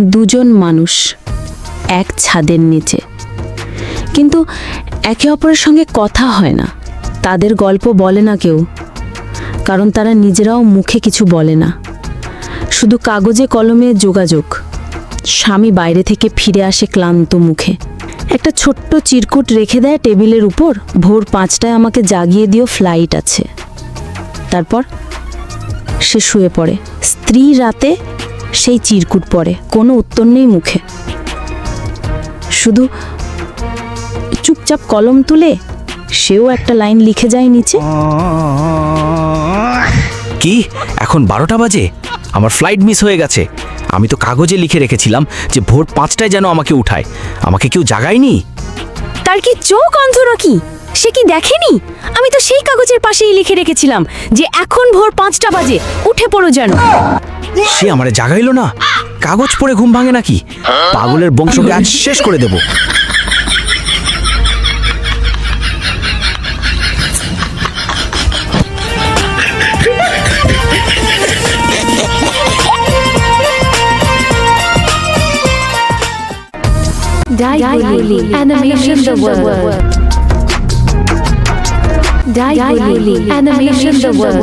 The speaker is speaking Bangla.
দুজন মানুষ এক ছাদের নিচে। কিন্তু একে অপরের সঙ্গে কথা হয় না। তাদের গল্প বলে না কেউ, কারণ তারা নিজেরাও মুখে কিছু বলে না। শুধু কাগজে কলমে যোগাযোগ। স্বামী বাইরে থেকে ফিরে আসে ক্লান্ত মুখে। একটা ছোট্ট চিরকুট রেখে দেয় টেবিলের উপর। ভোর পাঁচটায় আমাকে জাগিয়ে দিও, ফ্লাইট আছে। তারপর সে শুয়ে পড়ে। স্ত্রী রাতে সেই চিরকুট পড়ে কোনো উত্তর নেই মুখে। শুধু চুপচাপ কলম তুলে সেও একটা লাইন লিখে যায় নিচে। কি? এখন বারোটা বাজে? আমার ফ্লাইট মিস হয়ে গেছে। আমি তো কাগজে লিখে রেখেছিলাম যে ভোর পাঁচটায় যেন আমাকে উঠায়। আমাকে কেউ জাগায়নি? তার কি চোখ অন্ধ নাকি? সে কি দেখেনি? আমি তো সেই কাগজের পাশেই লিখে রেখেছিলাম যে এখন ভোর পাঁচটা বাজে উঠে পড়ো যেন। সে আমারে জাগাইলো না? কাগজ পড়ে ঘুম ভাঙে নাকি? পাগলের বংশকে আজ শেষ করে দেব। Daiguli Animation the World. Daiguli Animation the World.